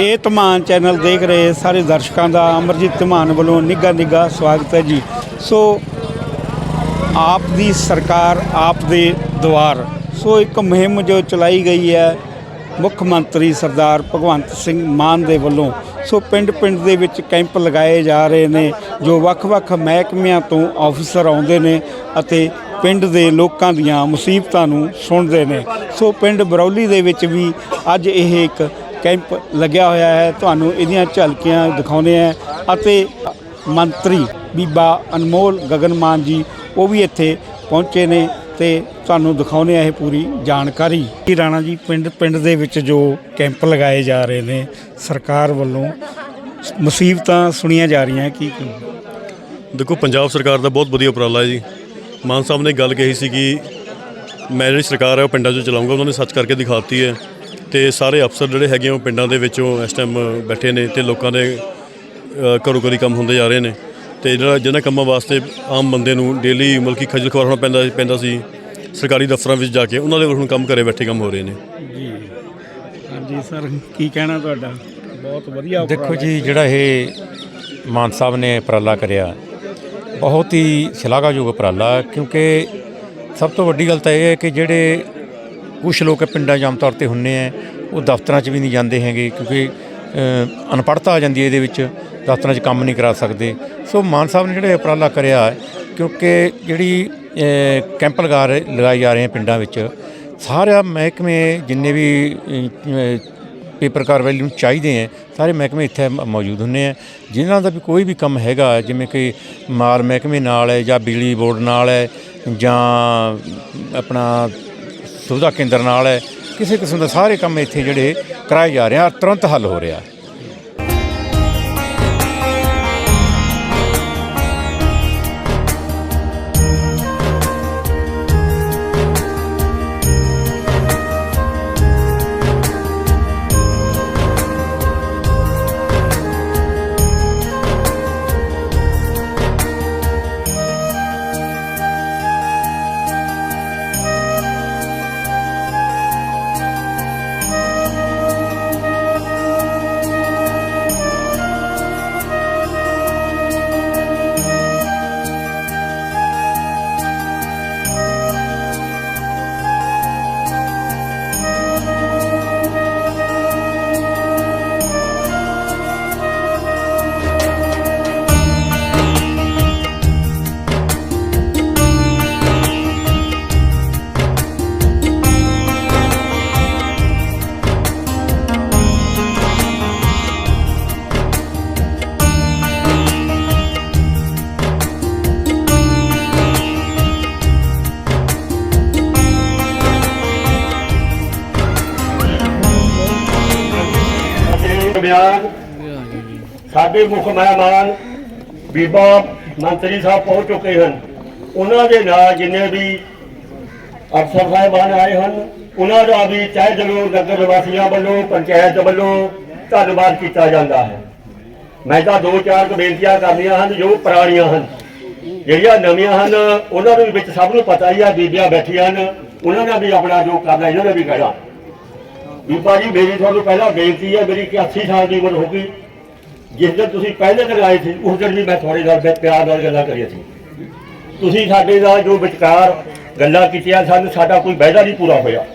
ਇਹ ਧਮਾਨ ਚੈਨਲ ਦੇਖ ਰਹੇ ਸਾਰੇ ਦਰਸ਼ਕਾਂ ਦਾ ਅਮਰਜੀਤ ਧਮਾਨ ਵੱਲੋਂ ਨਿੱਘਾ ਨਿੱਘਾ ਸਵਾਗਤ ਹੈ ਜੀ। ਸੋ ਆਪ ਦੀ ਸਰਕਾਰ ਆਪ ਦੇ ਦੁਆਰ ਸੋ ਇੱਕ ਮੁਹਿੰਮ ਜੋ ਚਲਾਈ ਗਈ ਹੈ ਮੁੱਖ ਮੰਤਰੀ ਸਰਦਾਰ ਭਗਵੰਤ ਸਿੰਘ ਮਾਨ ਦੇ ਵੱਲੋਂ। ਸੋ ਪਿੰਡ ਪਿੰਡ ਦੇ ਵਿੱਚ ਕੈਂਪ ਲਗਾਏ ਜਾ ਰਹੇ ਨੇ, ਜੋ ਵੱਖ-ਵੱਖ ਮਹਿਕਮਿਆਂ ਤੋਂ ਆਫੀਸਰ ਆਉਂਦੇ ਨੇ ਅਤੇ ਪਿੰਡ ਦੇ ਲੋਕਾਂ ਦੀਆਂ ਮੁਸੀਬਤਾਂ ਨੂੰ ਸੁਣਦੇ ਨੇ। ਸੋ ਪਿੰਡ ਬਰੌਲੀ ਦੇ ਵਿੱਚ ਵੀ ਅੱਜ ਇਹ ਇੱਕ ਕੈਂਪ ਲੱਗਿਆ ਹੋਇਆ ਹੈ। ਤੁਹਾਨੂੰ ਇਹਦੀਆਂ ਝਲਕੀਆਂ ਦਿਖਾਉਂਦੇ ਆ ਅਤੇ ਮੰਤਰੀ ਬੀਬਾ ਅਨਮੋਲ ਗਗਨਮਾਨ ਜੀ ਉਹ ਵੀ ਇੱਥੇ ਪਹੁੰਚੇ ਨੇ ਤੇ ਤੁਹਾਨੂੰ ਦਿਖਾਉਂਦੇ ਆ ਇਹ ਪੂਰੀ ਜਾਣਕਾਰੀ। ਕੀ ਰਾਣਾ ਜੀ, ਪਿੰਡ ਪਿੰਡ ਦੇ ਵਿੱਚ ਜੋ ਕੈਂਪ ਲਗਾਏ ਜਾ ਰਹੇ ਨੇ, ਸਰਕਾਰ ਵੱਲੋਂ ਮੁਸੀਬਤਾਂ ਸੁਣੀਆਂ ਜਾ ਰਹੀਆਂ, ਕੀ ਕੀ ਦੇਖੋ, ਪੰਜਾਬ ਸਰਕਾਰ ਦਾ ਬਹੁਤ ਵਧੀਆ ਉਪਰਾਲਾ ਹੈ ਜੀ। ਮਾਨ ਸਾਹਿਬ ਨੇ ਗੱਲ ਕਹੀ ਸੀ ਕਿ ਮੈਂ ਜਿਹੜੀ ਸਰਕਾਰ ਹੈ, ਉਹ ਪਿੰਡਾਂ 'ਚ ਚਲਾਉਂਗਾ ਉਹਨਾਂ ਨੇ ਸੱਚ ਕਰਕੇ ਦਿਖਾਤੀ ਹੈ। ਤੇ ਸਾਰੇ ਅਫਸਰ ਜਿਹੜੇ ਹੈਗੇ ਆ ਉਹ ਪਿੰਡਾਂ ਦੇ ਵਿੱਚੋਂ ਇਸ ਟਾਈਮ ਬੈਠੇ ਨੇ ਤੇ ਲੋਕਾਂ ਦੇ ਘਰੋਂ ਘਰੀ ਕੰਮ ਹੁੰਦੇ ਜਾ ਰਹੇ ਨੇ। ਤੇ ਜਿਹੜਾ ਜਿਹਨਾਂ ਕੰਮਾਂ ਵਾਸਤੇ ਆਮ ਬੰਦੇ ਨੂੰ ਡੇਲੀ ਮਲਕੀ ਖੱਜਲ ਖੁਆਰ ਹੋਣਾ ਪੈਂਦਾ ਪੈਂਦਾ ਸੀ ਸਰਕਾਰੀ ਦਫ਼ਤਰਾਂ ਵਿੱਚ ਜਾ ਕੇ ਉਹਨਾਂ ਦੇ ਹੁਣ ਕੰਮ ਘਰੇ ਬੈਠੇ ਕੰਮ ਹੋ ਰਹੇ ਨੇ। ਜੀ। ਹਾਂਜੀ ਸਰ ਕੀ ਕਹਿਣਾ ਤੁਹਾਡਾ? ਬਹੁਤ ਵਧੀਆ ਦੇਖੋ ਜੀ ਜਿਹੜਾ ਇਹ ਮਾਨ ਸਾਹਿਬ ਨੇ ਉਪਰਾਲਾ ਕਰਿਆ ਬਹੁਤ ਹੀ ਸ਼ਲਾਘਾਯੋਗ ਉਪਰਾਲਾ ਕਿਉਂਕਿ ਸਭ ਤੋਂ ਵੱਡੀ ਗੱਲ ਤਾਂ ਇਹ ਹੈ ਕਿ ਜਿਹੜੇ ਕੁਝ ਲੋਕ ਪਿੰਡਾਂ 'ਚ ਆਮ ਤੌਰ ਤੇ ਹੁੰਨੇ ਆ ਉਹ ਦਫ਼ਤਰਾਂ 'ਚ ਵੀ ਨਹੀਂ ਜਾਂਦੇ ਹੈਗੇ ਕਿਉਂਕਿ ਅ, ਅਨਪੜ੍ਹਤਾ ਆ ਜਾਂਦੀ ਹੈ ਇਹਦੇ ਵਿੱਚ ਦਫ਼ਤਰਾਂ 'ਚ ਕੰਮ ਨਹੀਂ ਕਰਾ ਸਕਦੇ। ਸੋ ਮਾਨ ਸਾਹਿਬ ਨੇ ਜਿਹੜਾ ਉਪਰਾਲਾ ਕਰਿਆ ਕਿਉਂਕਿ ਜਿਹੜੀ ਕੈਂਪ ਲਗਾ ਰਹੇ ਲਗਾਏ ਜਾ ਰਹੇ ਆ ਪਿੰਡਾਂ ਵਿੱਚ ਸਾਰਾ ਮਹਿਕਮੇ ਜਿੰਨੇ ਵੀ ਪੇਪਰ ਕਾਰਵਾਈ ਨੂੰ ਚਾਹੀਦੇ ਹੈ ਸਾਰੇ ਮਹਿਕਮੇ ਇੱਥੇ ਮੌਜੂਦ ਹੁੰਦੇ ਆ। ਜਿਨ੍ਹਾਂ ਦਾ ਵੀ ਕੋਈ ਵੀ ਕੰਮ ਹੈਗਾ ਜਿਵੇਂ ਕਿ ਮਾਲ ਮਹਿਕਮੇ ਨਾਲ ਹੈ ਜਾਂ ਬਿਜਲੀ ਬੋਰਡ ਨਾਲ ਹੈ ਜਾਂ ਆਪਣਾ ਸੁਵਿਧਾ ਕੇਂਦਰ ਨਾਲ ਹੈ। ਕਿਸੇ ਕਿਸਮ ਦਾ ਸਾਰੇ ਕੰਮ ਇੱਥੇ ਜਿਹੜੇ ਕਰਾਏ ਜਾ ਰਹੇ ਆ, ਤੁਰੰਤ ਹੱਲ ਹੋ ਰਿਹਾ। ਸਾਡੇ ਮੁੱਖ ਮਹਿਮਾਨ ਬੀਬਾ ਮੰਤਰੀ ਸਾਹਿਬ ਪਹੁੰਚ ਚੁੱਕੇ ਹਨ। ਉਹਨਾਂ ਦੇ ਨਾਲ ਜਿੰਨੇ ਵੀ ਅਫਸਰ ਸਾਹਿਬਾਨ ਆਏ ਹਨ, ਉਹਨਾਂ ਦਾ ਵੀ ਚਾਹੇ ਦਿਲੋਂ, ਨਗਰ ਵਾਸੀਆਂ ਵੱਲੋਂ, ਪੰਚਾਇਤ ਵੱਲੋਂ ਧੰਨਵਾਦ ਕੀਤਾ ਜਾਂਦਾ ਹੈ। ਮੈਂ ਤਾਂ ਦੋ ਚਾਰ ਬੇਨਤੀਆਂ ਕਰਨੀਆਂ ਹਨ, ਜੋ ਪੁਰਾਣੀਆਂ ਹਨ। ਜਿਹੜੀਆਂ ਨਵੀਆਂ ਹਨ, ਉਹਨਾਂ ਨੂੰ ਵਿੱਚ ਸਭ ਨੂੰ ਪਤਾ ਹੀ ਆ, ਬੀਬੀਆਂ ਬੈਠੀਆਂ ਹਨ, ਉਹਨਾਂ ਨੇ ਵੀ ਆਪਣਾ ਜੋ ਕਰਨਾ, ਇਹਨਾਂ ਨੇ ਵੀ ਕਹਿਣਾ ਬੀਬਾ ਜੀ, ਮੇਰੀ ਤੁਹਾਨੂੰ ਪਹਿਲਾਂ ਬੇਨਤੀ ਹੈ, ਮੇਰੀ 81 ਸਾਲ ਦੀ ਉਮਰ ਹੋ ਗਈ। ਜਿਸ ਦਿਨ ਤੁਸੀਂ ਪਹਿਲੇ ਦਿਨ ਆਏ ਸੀ, ਉਸ ਦਿਨ ਵੀ ਮੈਂ ਤੁਹਾਡੇ ਨਾਲ ਬੇ- ਪਿਆਰ ਨਾਲ ਗੱਲਾਂ ਕਰੀਆਂ ਸੀ। ਤੁਸੀਂ ਸਾਡੇ ਨਾਲ ਜੋ ਵਿਚਕਾਰ ਗੱਲਾਂ ਕੀਤੀਆਂ ਸਾਨੂੰ, ਸਾਡਾ ਕੋਈ ਵਾਅਦਾ ਨਹੀਂ ਪੂਰਾ ਹੋਇਆ।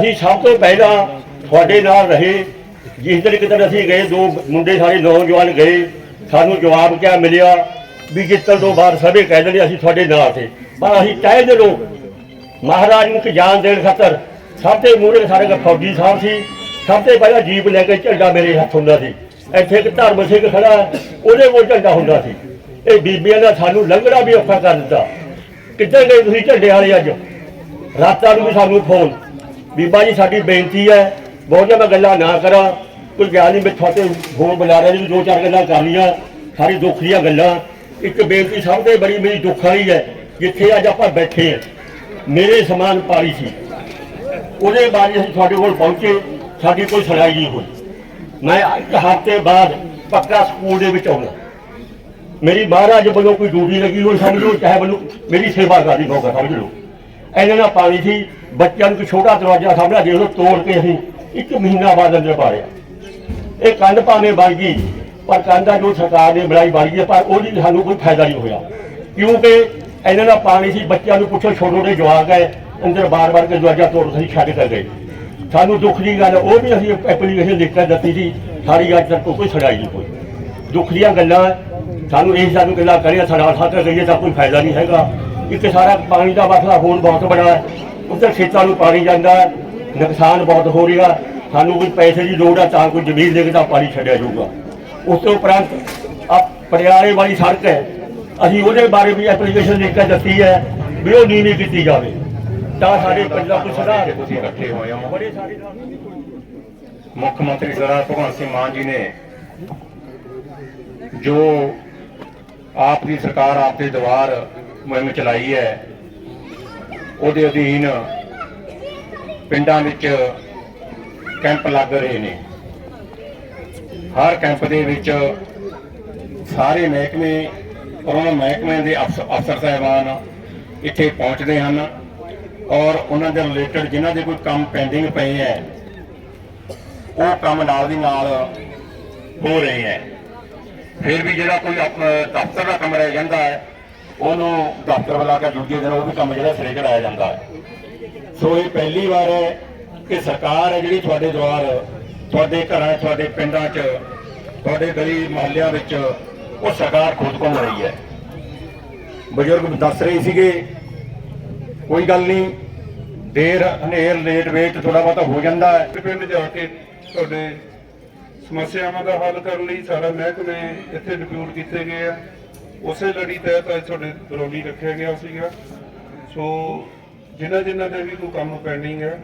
ਅਸੀਂ ਸਭ ਤੋਂ ਪਹਿਲਾਂ ਤੁਹਾਡੇ ਨਾਲ ਰਹੇ। ਜਿਸ ਦਿਨ ਕਿਤੇ ਅਸੀਂ ਗਏ, ਦੋ ਮੁੰਡੇ ਸਾਰੇ ਨੌਜਵਾਨ ਗਏ। ਸਾਨੂੰ ਜਵਾਬ ਕਿਆ ਮਿਲਿਆ ਵੀ ਜਿੱਤਣ ਤੋਂ ਬਾਅਦ ਸਭੇ ਕਹਿ ਦਿੰਦੇ ਅਸੀਂ ਤੁਹਾਡੇ ਨਾਲ ਸੀ। ਪਰ ਅਸੀਂ ਤਹਿ ਦਿਲੋਂ ਮਹਾਰਾਜ ਨੂੰ ਕਿ ਜਾਨ ਦੇਣ ਖਾਤਰ ਸਭ ਤੋਂ ਮੂਹਰੇ ਸਾਡੇ ਕੋਲ ਫੌਜੀ ਸਾਹਿਬ ਸੀ। ਸਭ ਤੋਂ ਪਹਿਲਾਂ ਜੀਪ ਲੈ ਕੇ ਝੰਡਾ ਮੇਰੇ ਹੱਥ ਹੁੰਦਾ ਸੀ। ਇੱਥੇ ਇੱਕ ਧਰਮ ਸਿੰਘ ਖੜਾ ਉਹਦੇ ਕੋਲ ਝੰਡਾ ਹੁੰਦਾ ਸੀ। ਇਹ ਬੀਬੀਆਂ ਨੇ ਸਾਨੂੰ ਲੰਘਣਾ ਵੀ ਔਖਾ ਕਰ ਦਿੱਤਾ। ਕਿੱਧਰ ਗਏ ਤੁਸੀਂ ਝੰਡੇ ਵਾਲੇ ਅੱਜ? ਰਾਤਾਂ ਨੂੰ ਵੀ ਸਾਨੂੰ ਫੋਨ। ਬੀਬਾ ਜੀ, ਸਾਡੀ ਬੇਨਤੀ ਹੈ ਬਹੁਤੀਆਂ ਮੈਂ ਗੱਲਾਂ ਨਾ ਕਰਾਂ। ਕੋਈ ਗਿਆਨ ਨਹੀਂ ਮੈਂ ਤੁਹਾਡੇ ਫੋਨ ਬੁਲਾ ਰਿਹਾ ਜੀ, ਦੋ ਚਾਰ ਗੱਲਾਂ ਕਰ ਲੀਆਂ ਸਾਰੀ ਦੁੱਖ ਦੀਆਂ ਗੱਲਾਂ। ਇੱਕ ਬੇਨਤੀ ਸਭ ਤੋਂ ਬੜੀ ਮੇਰੀ ਦੁੱਖ ਵਾਲੀ ਹੈ, ਜਿੱਥੇ ਅੱਜ ਆਪਾਂ ਬੈਠੇ ਹਾਂ। ਮੇਰੇ ਸਮਾਨ ਪਾਲੀ ਸੀ। ਉਹਦੇ ਬਾਰੇ ਅਸੀਂ ਤੁਹਾਡੇ ਕੋਲ ਪਹੁੰਚੇ, ਸਾਡੀ ਕੋਈ ਸੁਣਾਈ ਨਹੀਂ ਹੋਈ। ਮੈਂ ਇੱਕ ਹਫ਼ਤੇ ਬਾਅਦ ਪੱਕਾ ਸਕੂਲ ਦੇ ਵਿੱਚ ਆਉਣਾ ਮੇਰੀ ਮਹਾਰਾਜ ਵੱਲੋਂ ਕੋਈ ਡਿਊਟੀ ਲੱਗੀ ਹੋਈ ਸਮਝ ਲਓ ਚਾਹੇ ਵੱਲੋਂ ਮੇਰੀ ਸੇਵਾ ਕਰਦੀ ਮੌਕਾ ਸਮਝ ਲਓ ਇਹਨਾਂ ਨਾਲ ਪਾਣੀ ਸੀ ਬੱਚਿਆਂ ਨੂੰ ਕੋਈ ਛੋਟਾ ਦਰਵਾਜ਼ਾ ਸਾਹਮਣੇ ਦੇਖ ਲਓ ਤੋੜ ਕੇ ਅਸੀਂ ਇੱਕ ਮਹੀਨਾ ਬਾਅਦ ਅੰਦਰ ਪਾੜਿਆ ਇਹ ਕੰਧ ਭਾਵੇਂ ਬਣ ਗਈ ਪਰ ਕੰਧ ਦਾ ਜੋ ਸਰਕਾਰ ਨੇ ਬਣਾਈ ਬਣ ਗਈ ਹੈ, ਪਰ ਉਹਦੀ ਸਾਨੂੰ ਕੋਈ ਫਾਇਦਾ ਨਹੀਂ ਹੋਇਆ। ਕਿਉਂਕਿ ਇਹਨਾਂ ਦਾ ਪਾਣੀ ਸੀ ਬੱਚਿਆਂ ਨੂੰ ਪੁੱਛੋ ਛੋਟੇ ਛੋਟੇ ਜਵਾਕ ਹੈ ਅੰਦਰ ਬਾਰ-ਬਾਰ ਕੇ ਦਰਵਾਜ਼ਾ ਤੋੜ ਕੇ ਛੱਡ ਕੇ ਗਏ। ਸਾਨੂੰ ਦੁੱਖ ਦੀ ਗੱਲ, ਉਹ ਵੀ ਅਸੀਂ ਐਪਲੀਕੇਸ਼ਨ ਲਿਖ ਕੇ ਦਿੱਤੀ ਸੀ, ਸਾਰੀ ਅੱਜ ਤੱਕ ਕੋਈ ਛੜਾਈ ਨਹੀਂ ਕੋਈ। ਦੁੱਖ ਦੀਆਂ ਗੱਲਾਂ, ਸਾਨੂੰ ਇਹ ਸਾਨੂੰ ਗੱਲਾਂ ਕਰਿਆ ਸੜਾ ਸਾਥ ਕਹੀਏ ਤਾਂ ਕੋਈ ਫਾਇਦਾ ਨਹੀਂ ਹੈਗਾ। ਇੱਕ ਸਾਰਾ ਪਾਣੀ ਦਾ ਮਸਲਾ ਹੋਰ ਬਹੁਤ ਬੜਾ ਹੈ। ਉੱਧਰ ਖੇਤਾਂ ਨੂੰ ਪਾਣੀ ਜਾਂਦਾ ਹੈ, ਨੁਕਸਾਨ ਬਹੁਤ ਹੋ ਰਿਹਾ ਸਾਨੂੰ ਕੋਈ ਪੈਸੇ ਦੀ ਲੋੜ ਹੈ ਤਾਂ ਕੋਈ ਜ਼ਮੀਨ ਦੇ ਕੇ ਤਾਂ ਪਾਣੀ ਛੱਡਿਆ ਜਾਊਗਾ। ਉਸ ਤੋਂ ਉਪਰੰਤ ਆ ਪਟਿਆਲੇ ਵਾਲੀ ਸੜਕ ਹੈ। ਅਸੀਂ ਉਹਦੇ ਬਾਰੇ ਵੀ ਐਪਲੀਕੇਸ਼ਨ ਲਿਖ ਕੇ ਦਿੱਤੀ ਹੈ ਵੀ ਉਹ ਨੀਵੀਂ ਕੀਤੀ ਜਾਵੇ। ਤਾਂ ਸਾਡੇ ਪੰਜਾਬ ਨੂੰ ਸੁਧਾਰ ਤੁਸੀਂ ਇਕੱਠੇ ਹੋਏ ਹੋ। ਬੜੇ ਸਾਰੇ ਮੁੱਖ ਮੰਤਰੀ ਸਰਦਾਰ ਭਗਵੰਤ ਸਿੰਘ ਮਾਨ ਜੀ ਨੇ ਜੋ ਆਪ ਦੀ ਸਰਕਾਰ ਆਪ ਦੇ ਦੁਆਰ ਮੁਹਿੰਮ ਚਲਾਈ ਹੈ ਉਹਦੇ ਅਧੀਨ ਪਿੰਡਾਂ ਵਿੱਚ ਕੈਂਪ ਲੱਗ ਰਹੇ ਨੇ। ਹਰ ਕੈਂਪ ਦੇ ਵਿੱਚ ਸਾਰੇ ਮਹਿਕਮੇ ਉਹਨਾਂ ਮਹਿਕਮੇ ਦੇ ਅਫਸ- ਅਫਸਰ ਸਾਹਿਬਾਨ ਇੱਥੇ ਪਹੁੰਚਦੇ ਹਨ। ਔਰ ਉਹਨਾਂ ਦੇ ਰਿਲੇਟਡ ਜਿਨ੍ਹਾਂ ਦੇ ਕੋਈ ਕੰਮ ਪੈਂਡਿੰਗ ਪਏ ਹੈ, ਉਹ ਕੰਮ ਨਾਲ ਦੀ ਨਾਲ ਹੋ ਰਹੇ ਹੈ। ਫਿਰ ਵੀ ਜਿਹੜਾ ਕੋਈ ਆਪ- ਦਫ਼ਤਰ ਦਾ ਕੰਮ ਰਹਿ ਜਾਂਦਾ ਹੈ, ਉਹਨੂੰ ਦਫ਼ਤਰ ਬੁਲਾ ਕੇ ਦੂਜੇ ਦਿਨ ਉਹ ਵੀ ਕੰਮ ਜਿਹੜਾ ਸਿਰੇ ਚੜਾਇਆ ਜਾਂਦਾ ਹੈ। ਸੋ ਇਹ ਪਹਿਲੀ ਵਾਰ ਹੈ ਕਿ ਸਰਕਾਰ ਹੈ ਜਿਹੜੀ ਤੁਹਾਡੇ ਦੁਆਰ ਤੁਹਾਡੇ ਘਰਾਂ, ਤੁਹਾਡੇ ਪਿੰਡਾਂ 'ਚ, ਤੁਹਾਡੇ ਗਲੀ ਮੁਹੱਲਿਆਂ ਵਿੱਚ ਉਹ ਸਰਕਾਰ ਖੁਦ ਘੁੰਮ ਰਹੀ ਹੈ। ਬਜ਼ੁਰਗ ਦੱਸ ਰਹੇ ਸੀਗੇ, ਕੋਈ ਗੱਲ ਨਹੀਂ ਦੇਰ ਹਨੇਰ ਲੇਟ ਵੇਟ ਥੋੜਾ ਬਹੁਤਾ ਹੋ ਜਾਂਦਾ ਹੈ। ਪਿੰਡ ਜਾ ਕੇ ਤੁਹਾਡੇ ਸਮੱਸਿਆਵਾਂ ਦਾ ਹੱਲ ਕਰਨ ਲਈ ਸਾਰਾ ਮਹਿਕਮੇ ਇੱਥੇ ਡਿਪਿਊਟ ਕੀਤੇ ਗਏ ਆ। ਉਸੇ ਲੜੀ ਤਹਿਤ ਅੱਜ ਤੁਹਾਡੇ ਰੋਲੀ ਰੱਖਿਆ ਗਿਆ ਸੀਗਾ। ਸੋ ਜਿਨ੍ਹਾਂ ਜਿਨ੍ਹਾਂ ਦੇ ਵੀ ਕੋਈ ਕੰਮ ਪੈਂਡਿੰਗ ਹੈ,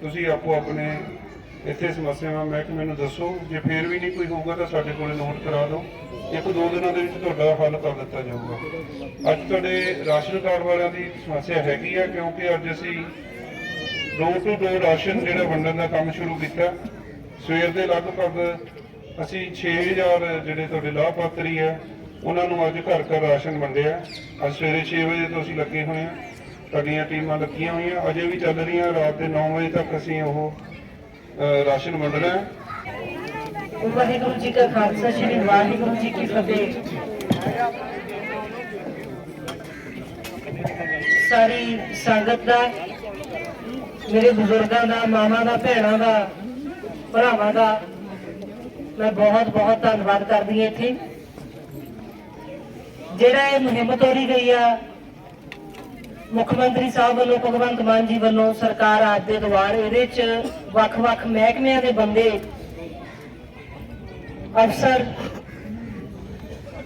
ਤੁਸੀਂ ਆਪੋ ਆਪਣੇ ਇੱਥੇ ਸਮੱਸਿਆਵਾਂ ਮਹਿਕਮੇ ਨੂੰ ਦੱਸੋ। ਜੇ ਫੇਰ ਵੀ ਨਹੀਂ ਕੋਈ ਹੋਊਗਾ ਤਾਂ ਸਾਡੇ ਕੋਲੇ ਨੋਟ ਕਰਾ ਦਿਓ। ਇੱਕ ਦੋ ਦਿਨਾਂ ਦੇ ਵਿੱਚ ਤੁਹਾਡਾ ਹੱਲ ਕਰ ਦਿੱਤਾ ਜਾਊਗਾ। ਅੱਜ ਤੁਹਾਡੇ ਰਾਸ਼ਨ ਕਾਰਡ ਵਾਲਿਆਂ ਦੀ ਸਮੱਸਿਆ ਹੈਗੀ ਆ, ਕਿਉਂਕਿ ਅੱਜ ਅਸੀਂ ਡੋਰ ਟੂ ਡੋਰ ਰਾਸ਼ਨ ਜਿਹੜਾ ਵੰਡਣ ਦਾ ਕੰਮ ਸ਼ੁਰੂ ਕੀਤਾ। ਸਵੇਰ ਦੇ ਲਗਭਗ ਅਸੀਂ 6000 ਜਿਹੜੇ ਤੁਹਾਡੇ ਲਾਭਪਾਤਰੀ ਆ, ਉਹਨਾਂ ਨੂੰ ਅੱਜ ਘਰ ਘਰ ਰਾਸ਼ਨ ਵੰਡਿਆ। ਅੱਜ ਸਵੇਰੇ 6 ਵਜੇ ਤੋਂ ਅਸੀਂ ਲੱਗੇ ਹੋਏ ਆ ਸਾਡੀਆਂ ਟੀਮਾਂ ਲੱਗੀਆਂ ਹੋਈਆਂ। ਅਜੇ ਵੀ ਚੱਲ ਰਹੀਆਂ। ਰਾਤ ਦੇ 9 ਵਜੇ ਤੱਕ ਅਸੀਂ ਉਹ ਰਾਸ਼ਨ ਵੰਡਣਾ ਵਾਹਿਗੁਰੂ ਜੀ ਕਾ ਖਾਲਸਾ, ਸ੍ਰੀ ਵਾਹਿਗੁਰੂ ਜੀ ਕੀ ਫਤਿਹ। ਸਾਰੀ ਸੰਗਤ ਦਾ ਮੇਰੇ ਬਜ਼ੁਰਗਾਂ ਦਾ, ਮਾਵਾਂ ਦਾ, ਭੈਣਾਂ ਦਾ, ਭਰਾਵਾਂ ਦਾ, ਮੈਂ ਬਹੁਤ ਬਹੁਤ ਧੰਨਵਾਦ ਕਰਦੀ ਹਾਂ ਇੱਥੇ। ਜਿਹੜਾ ਇਹ ਮੁਹਿੰਮ ਤੋਰੀ ਗਈ ਆ, ਮੁੱਖ ਮੰਤਰੀ ਸਾਹਿਬ ਵੱਲੋਂ, ਭਗਵੰਤ ਮਾਨ ਜੀ ਵੱਲੋਂ ਸਰਕਾਰ ਅੱਜ ਦੇ ਦੁਆਰ ਇਹਦੇ ਚ ਵੱਖ-ਵੱਖ ਮਹਿਕਮਿਆਂ ਦੇ ਬੰਦੇ, ਅਫਸਰ,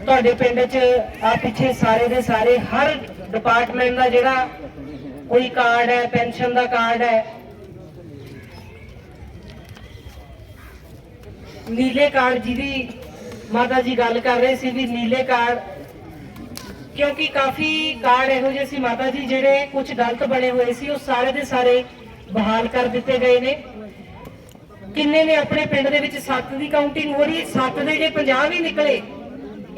ਤੁਹਾਡੇ ਪਿੰਡ 'ਚ ਆ ਪਿੱਛੇ ਸਾਰੇ ਦੇ ਸਾਰੇ, ਹਰ ਡਿਪਾਰਟਮੈਂਟ ਦਾ ਜਿਹੜਾ ਕੋਈ ਕਾਰਡ ਹੈ, ਪੈਨਸ਼ਨ ਦਾ ਕਾਰਡ ਹੈ। ਨੀਲੇ ਕਾਰਡ ਜਿਹਦੀ ਮਾਤਾ ਜੀ ਗੱਲ ਕਰ ਰਹੇ ਸੀ ਵੀ ਨੀਲੇ ਕਾਰਡ, ਕਿਉਂਕਿ ਕਾਫੀ ਕਾਰਡ ਇਹੋ ਜਿਹੇ ਸੀ ਮਾਤਾ ਜੀ ਜਿਹੜੇ ਕੁਝ ਗਲਤ ਬਣੇ ਹੋਏ ਸੀ, ਉਹ ਸਾਰੇ ਦੇ ਸਾਰੇ ਬਹਾਲ ਕਰ ਦਿੱਤੇ ਗਏ ਨੇ। ਕਿੰਨੇ ਨੇ ਆਪਣੇ ਪਿੰਡ ਦੇ ਵਿੱਚ 7 ਦੀ ਕਾਊਂਟਿੰਗ ਹੋ ਰਹੀ ਹੈ 7 ਦੇ ਜੇ 50 ਵੀ ਨਿਕਲੇ,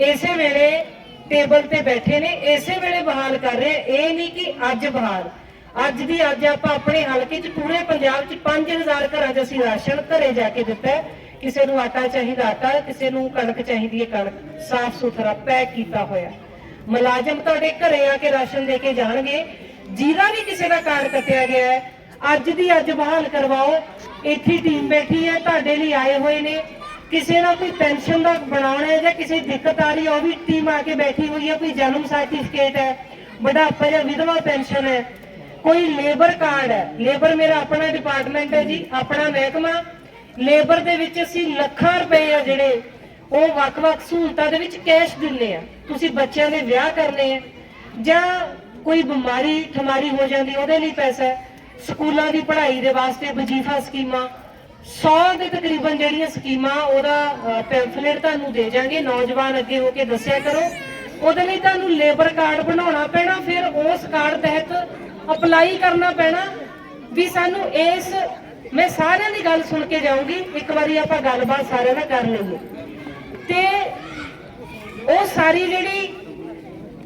ਇਸੇ ਵੇਲੇ ਟੇਬਲ ਤੇ ਬੈਠੇ ਨੇ, ਇਸੇ ਵੇਲੇ ਬਹਾਲ ਕਰ ਰਹੇ, ਇਹ ਨਹੀਂ ਕਿ ਅੱਜ ਬਹਾਲ। ਅੱਜ ਦੀ ਅੱਜ ਆਪਾਂ ਆਪਣੇ ਹਲਕੇ 'ਚ ਪੂਰੇ ਪੰਜਾਬ 'ਚ 5000 ਘਰਾਂ 'ਚ ਅਸੀਂ ਰਾਸ਼ਨ ਘਰੇ ਜਾ ਕੇ ਦਿੱਤਾ ਕਿਸੇ ਨੂੰ ਆਟਾ ਚਾਹੀਦਾ ਆਟਾ, ਕਿਸੇ ਨੂੰ ਕਣਕ ਚਾਹੀਦੀ ਹੈ ਕਣਕ। ਸਾਫ਼ ਸੁਥਰਾ ਪੈਕ ਕੀਤਾ ਹੋਇਆ ਮੁਲਾਜ਼ਮ ਤੁਹਾਡੇ ਘਰੇ ਆ ਕੇ ਰਾਸ਼ਨ ਦੇ ਕੇ ਜਾਣਗੇ। ਜਿਹਦਾ ਵੀ ਕਿਸੇ ਦਾ ਕਾਰਡ ਕੱਟਿਆ ਗਿਆ ਹੈ। ਅੱਜ ਦੀ ਅੱਜ ਬਹਾਲ ਕਰਵਾਓ। ਇੱਥੇ ਟੀਮ ਬੈਠੀ ਹੈ, ਤੁਹਾਡੇ ਲਈ ਆਏ ਹੋਏ ਨੇ। ਕਿਸੇ ਨਾਲ ਕੋਈ ਪੈਨਸ਼ਨ ਦਾ ਬਣਾਉਣਾ ਹੈ ਜਾਂ ਕਿਸੇ ਦੀ ਦਿੱਕਤ ਆ ਰਹੀ ਹੈ, ਉਹ ਵੀ ਟੀਮ ਆ ਕੇ ਬੈਠੀ ਹੋਈ ਹੈ। ਕੋਈ ਜਨਮ ਸਰਟੀਫਿਕੇਟ ਹੈ, ਬੁਢਾਪਾ ਜਾਂ ਵਿਧਵਾ ਪੈਨਸ਼ਨ ਹੈ। ਕੋਈ ਲੇਬਰ ਕਾਰਡ ਹੈ। ਲੇਬਰ ਮੇਰਾ ਆਪਣਾ ਡਿਪਾਰਟਮੈਂਟ ਹੈ ਜੀ, ਆਪਣਾ ਮਹਿਕਮਾ। ਲੇਬਰ ਦੇ ਵਿੱਚ ਅਸੀਂ ਲੱਖਾਂ ਰੁਪਏ ਆ ਜਿਹੜੇ ਉਹ ਵੱਖ-ਵੱਖ ਸਹੂਲਤਾਂ ਦੇ ਵਿੱਚ ਕੈਸ਼ ਦਿੰਦੇ ਆ। ਤੁਸੀਂ ਬੱਚਿਆਂ ਦੇ ਵਿਆਹ ਕਰਨੇ ਆ, ਜਾਂ ਕੋਈ ਬਿਮਾਰੀ, ਠਮਾਰੀ ਹੋ ਜਾਂਦੀ, ਉਹਦੇ ਲਈ ਪੈਸਾ ਹੈ। ਸਕੂਲਾਂ ਦੀ ਪੜ੍ਹਾਈ ਦੇ ਵਾਸਤੇ ਵਜ਼ੀਫਾ ਸਕੀਮਾਂ 100 ਦੇ ਤਕਰੀਬਨ ਜਿਹੜੀਆਂ ਸਕੀਮਾਂ, ਉਹਦਾ ਪੈਂਫਲੇਟ ਤੁਹਾਨੂੰ ਦੇ ਜਾਾਂਗੇ ਨੌਜਵਾਨ ਅੱਗੇ ਹੋ ਕੇ ਦੱਸਿਆ ਕਰੋ। ਉਹਦੇ ਲਈ ਤੁਹਾਨੂੰ ਲੇਬਰ ਕਾਰਡ ਬਣਾਉਣਾ ਪੈਣਾ, ਫਿਰ ਉਸ ਕਾਰਡ ਤਹਿਤ ਅਪਲਾਈ ਕਰਨਾ ਪੈਣਾ ਵੀ ਸਾਨੂੰ ਇਸ, ਮੈਂ ਸਾਰਿਆਂ ਦੀ ਗੱਲ ਸੁਣ ਕੇ ਜਾਊਂਗੀ, ਇੱਕ ਵਾਰੀ ਆਪਾਂ ਗੱਲਬਾਤ ਸਾਰਿਆਂ ਨਾਲ ਕਰ ਲਈਏ। ਤੇ ਉਹ ਸਾਰੀ ਜਿਹੜੀ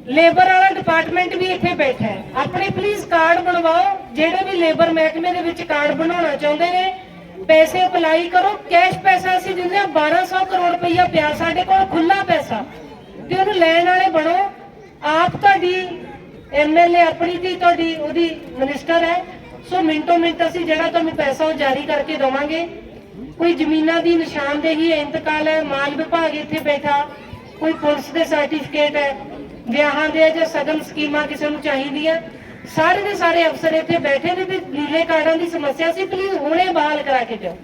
ਲੇਬਰ ਵਾਲਾ ਡਿਪਾਰਟਮੈਂਟ ਵੀ ਇੱਥੇ ਬੈਠਾ ਹੈ। ਆਪਣੇ ਪਲੀਜ਼ ਕਾਰਡ ਬਣਵਾਓ, ਜਿਹੜੇ ਵੀ ਲੇਬਰ ਮਹਿਕਮੇ ਦੇ ਵਿੱਚ ਕਾਰਡ ਬਣਾਉਣਾ ਚਾਹੁੰਦੇ ਨੇ, ਪੈਸੇ ਅਪਲਾਈ ਕਰੋ ਕੈਸ਼ ਪੈਸਾ ਅਸੀਂ ਦਿੰਦੇ ਹਾਂ 1200 ਕਰੋੜ ਰੁਪਈਆ ਪਿਆ ਸਾਡੇ ਕੋਲ ਖੁੱਲਾ ਪੈਸਾ। ਤੇ ਉਹਨੂੰ ਲੈਣ ਵਾਲੇ ਬਣੋ, ਆਪ ਤੁਹਾਡੀ ਐਮਐਲਏ ਆਪਣੀ ਦੀ ਤੁਹਾਡੀ ਉਹਦੀ ਮਿਨਿਸਟਰ ਹੈ। ਸੋ ਮਿੰਟੋ ਮਿੰਟ ਅਸੀਂ ਜਿਹੜਾ ਤੁਹਾਨੂੰ ਪੈਸਾ ਉਹ ਜਾਰੀ ਕਰਕੇ ਦਵਾਂਗੇ। ਕੋਈ ਜ਼ਮੀਨਾਂ ਦੀ ਨਿਸ਼ਾਨਦੇਹੀ ਹੈ, ਇੰਤਕਾਲ ਹੈ ਮਾਲ ਵਿਭਾਗ ਇੱਥੇ ਬੈਠਾ, ਕੋਈ ਪੁਲਿਸ ਦੇ ਸਰਟੀਫਿਕੇਟ ਹੈ, ਵਿਆਹਾਂ ਦੇ ਜਾਂ ਸਗਨ ਸਕੀਮਾਂ ਕਿਸੇ ਨੂੰ ਚਾਹੀਦੀਆਂ। ਸਾਰੇ ਦੇ ਸਾਰੇ ਅਫਸਰ ਇੱਥੇ ਬੈਠੇ ਨੇ ਤੇ ਨੀਲੇ ਕਾਰਡਾਂ ਦੀ ਸਮੱਸਿਆ ਸੀ ਪਲੀਜ਼ ਹੁਣੇ ਬਹਾਲ ਕਰਾ ਕੇ ਜਾਓ।